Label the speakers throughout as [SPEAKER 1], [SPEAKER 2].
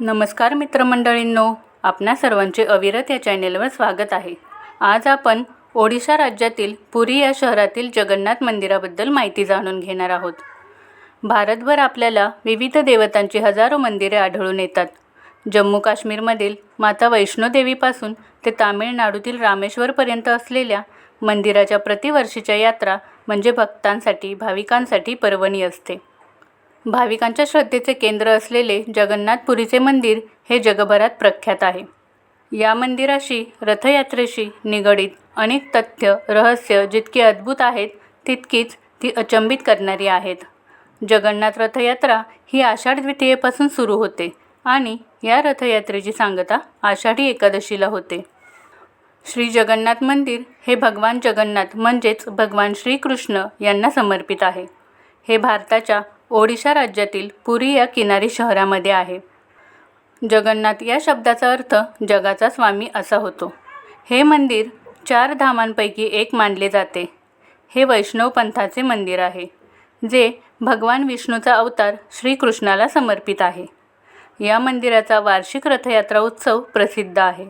[SPEAKER 1] नमस्कार मित्रमंडळींनो आपणा सर्वांचे अविरत या चॅनेलवर स्वागत आहे. आज आपण ओडिशा राज्यातील पुरी या शहरातील जगन्नाथ मंदिराबद्दल माहिती जाणून घेणार आहोत. भारतभर आपल्याला विविध देवतांची हजारो मंदिरे आढळून येतात. जम्मू काश्मीरमधील माता वैष्णोदेवीपासून ते तामिळनाडूतील रामेश्वरपर्यंत असलेल्या मंदिराच्या प्रतिवर्षीच्या यात्रा म्हणजे भक्तांसाठी भाविकांसाठी पर्वणी असते. भाविकांच्या श्रद्धेचे केंद्र असलेले जगन्नाथपुरीचे मंदिर हे जगभरात प्रख्यात आहे. या मंदिराशी रथयात्रेशी निगडीत अनेक तथ्य रहस्य जितकी अद्भुत आहेत तितकीच ती अचंबित करणारी आहेत. जगन्नाथ रथयात्रा ही आषाढ द्वितीयेपासून सुरू होते आणि या रथयात्रेची सांगता आषाढी एकादशीला होते. श्री जगन्नाथ मंदिर हे भगवान जगन्नाथ म्हणजेच भगवान श्रीकृष्ण यांना समर्पित आहे. हे भारताच्या ओडिशा राज्यातील पुरी या किनारी शहरामध्ये आहे. जगन्नाथ या शब्दाचा अर्थ जगाचा स्वामी असा होतो. हे मंदिर चार धामांपैकी एक मानले जाते. हे वैष्णव पंथाचे मंदिर आहे जे भगवान विष्णूचा अवतार श्रीकृष्णाला समर्पित आहे. या मंदिराचा वार्षिक रथयात्रा उत्सव प्रसिद्ध आहे.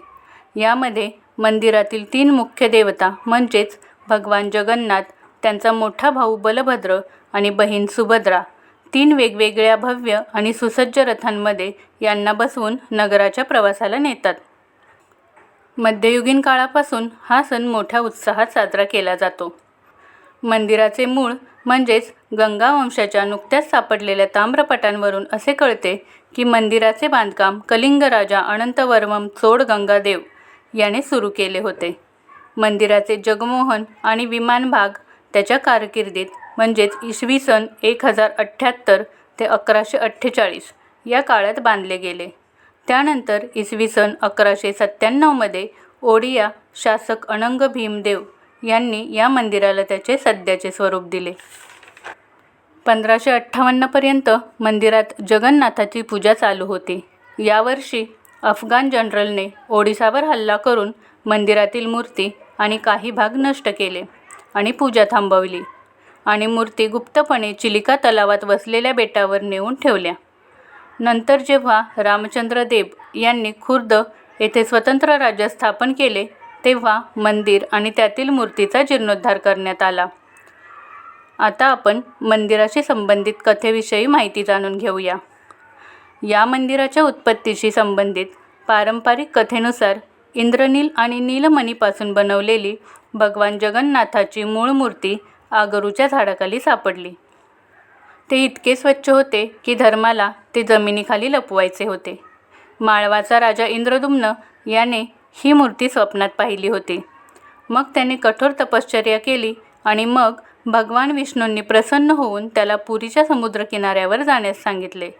[SPEAKER 1] यामध्ये मंदिरातील तीन मुख्य देवता म्हणजेच भगवान जगन्नाथ त्यांचा मोठा भाऊ बलभद्र आणि बहीण सुभद्रा तीन वेगवेगळ्या भव्य आणि सुसज्ज रथांमध्ये यांना बसवून नगराच्या प्रवासाला नेतात. मध्ययुगीन काळापासून हा सण मोठ्या उत्साहात साजरा केला जातो. मंदिराचे मूळ म्हणजेच गंगा वंशाच्या नुकत्याच सापडलेल्या ताम्रपटांवरून असे कळते की मंदिराचे बांधकाम कलिंग राजा अनंतवर्मम चोड गंगादेव याने सुरू केले होते. मंदिराचे जगमोहन आणि विमान भाग त्याच्या कारकिर्दीत म्हणजेच इसवी सन एक हजार अठ्ठ्याहत्तर ते अकराशे अठ्ठेचाळीस या काळात बांधले गेले. त्यानंतर इसवी सन अकराशे सत्त्याण्णवमध्ये ओडिया शासक अनंग भीमदेव यांनी या मंदिराला त्याचे सध्याचे स्वरूप दिले. पंधराशे अठ्ठावन्नपर्यंत मंदिरात जगन्नाथाची पूजा चालू होती. यावर्षी अफगाण जनरलने ओडिसावर हल्ला करून मंदिरातील मूर्ती आणि काही भाग नष्ट केले आणि पूजा थांबवली. आणि मूर्ती गुप्तपणे चिलिका तलावात वसलेल्या बेटावर नेऊन ठेवल्या. नंतर जेव्हा रामचंद्र देव यांनी खुर्द येथे स्वतंत्र राज्य स्थापन केले तेव्हा मंदिर आणि त्यातील मूर्तीचा जीर्णोद्धार करण्यात आला. आता आपण मंदिराशी संबंधित कथेविषयी माहिती जाणून घेऊया. या मंदिराच्या उत्पत्तीशी संबंधित पारंपरिक कथेनुसार इंद्रनील आणि नीलमणीपासून बनवलेली भगवान जगन्नाथाची मूळ मूर्ती आगरूच्या झाडाखाली सापडली. ते इतके स्वच्छ होते की धर्माला ते जमिनीखाली लपवायचे होते. माळवाचा राजा इंद्रदुम्न याने ही मूर्ती स्वप्नात पाहिली होती. मग त्याने कठोर तपश्चर्या केली आणि मग भगवान विष्णूंनी प्रसन्न होऊन त्याला पुरीच्या समुद्रकिनाऱ्यावर जाण्यास सांगितले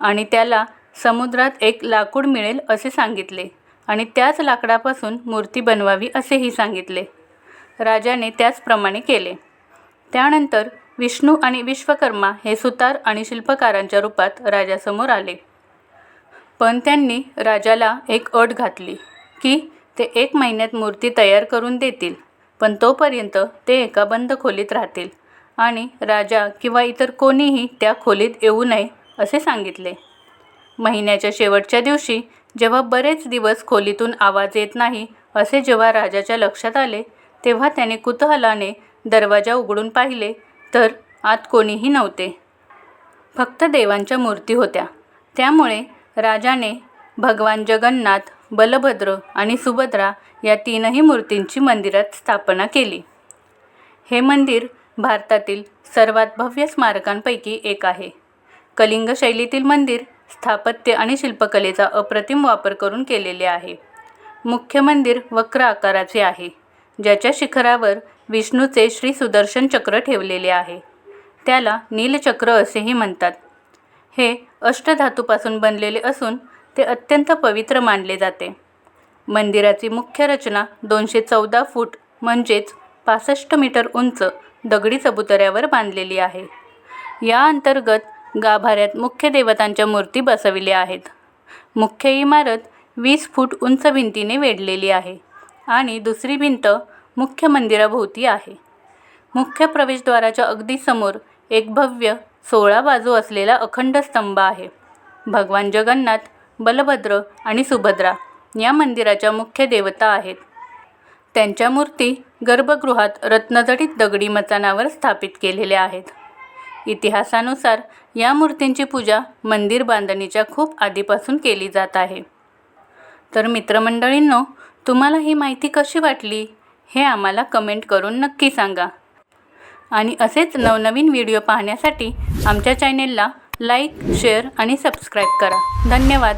[SPEAKER 1] आणि त्याला समुद्रात एक लाकूड मिळेल असे सांगितले आणि त्याच लाकडापासून मूर्ती बनवावी असेही सांगितले. राजाने त्याचप्रमाणे केले. त्यानंतर विष्णू आणि विश्वकर्मा हे सुतार आणि शिल्पकारांच्या रूपात राजासमोर आले. पण त्यांनी राजाला एक अट घातली की ते एक महिन्यात मूर्ती तयार करून देतील पण तोपर्यंत ते एका बंद खोलीत राहतील आणि राजा किंवा इतर कोणीही त्या खोलीत येऊ नये असे सांगितले. महिन्याच्या शेवटच्या दिवशी जेव्हा बरेच दिवस खोलीतून आवाज येत नाही असे जेव्हा राजाच्या लक्षात आले तेव्हा त्याने कुतूहलाने दरवाजा उघडून पाहिले तर आत कोणीही नव्हते. फक्त देवांच्या मूर्ती होत्या. त्यामुळे राजाने भगवान जगन्नाथ बलभद्र आणि सुभद्रा या तीनही मूर्तींची मंदिरात स्थापना केली. हे मंदिर भारतातील सर्वात भव्य स्मारकांपैकी एक आहे. कलिंग शैलीतील मंदिर स्थापत्य आणि शिल्पकलेचा अप्रतिम वापर करून केलेले आहे. मुख्य मंदिर वक्र आकाराचे आहे. ज्याच्या शिखरावर विष्णूचे श्री सुदर्शन चक्र ठेवलेले आहे. त्याला नीलचक्र असेही म्हणतात. हे अष्टधातूपासून बनलेले असून ते अत्यंत पवित्र मानले जाते. मंदिराची मुख्य रचना दोनशे चौदा फूट म्हणजेच पासष्ट मीटर उंच दगडी चबुतऱ्यावर बांधलेली आहे. या अंतर्गत गाभाऱ्यात मुख्य देवतांच्या मूर्ती बसविल्या आहेत. मुख्य इमारत वीस फूट उंच भिंतीने वेढलेली आहे. आणि दुसरी भिंत मुख्य मंदिराभोवती आहे. मुख्य प्रवेशद्वाराच्या अगदी समोर एक भव्य सोळा बाजू असलेला अखंड स्तंभ आहे. भगवान जगन्नाथ बलभद्र आणि सुभद्रा या मंदिराच्या मुख्य देवता आहेत. त्यांच्या मूर्ती गर्भगृहात रत्नजडित दगडी मचानावर स्थापित केलेल्या आहेत. इतिहासानुसार या मूर्तींची पूजा मंदिर बांधणीच्या खूप आधीपासून केली जात आहे. तर मित्रमंडळींनो तुम्हाला ही माहिती कशी वाटली हे आम्हाला कमेंट करून नक्की सांगा. आणि असेच नवनवीन व्हिडिओ पाहण्यासाठी आमच्या चॅनेलला लाईक शेअर आणि सबस्क्राईब करा. धन्यवाद.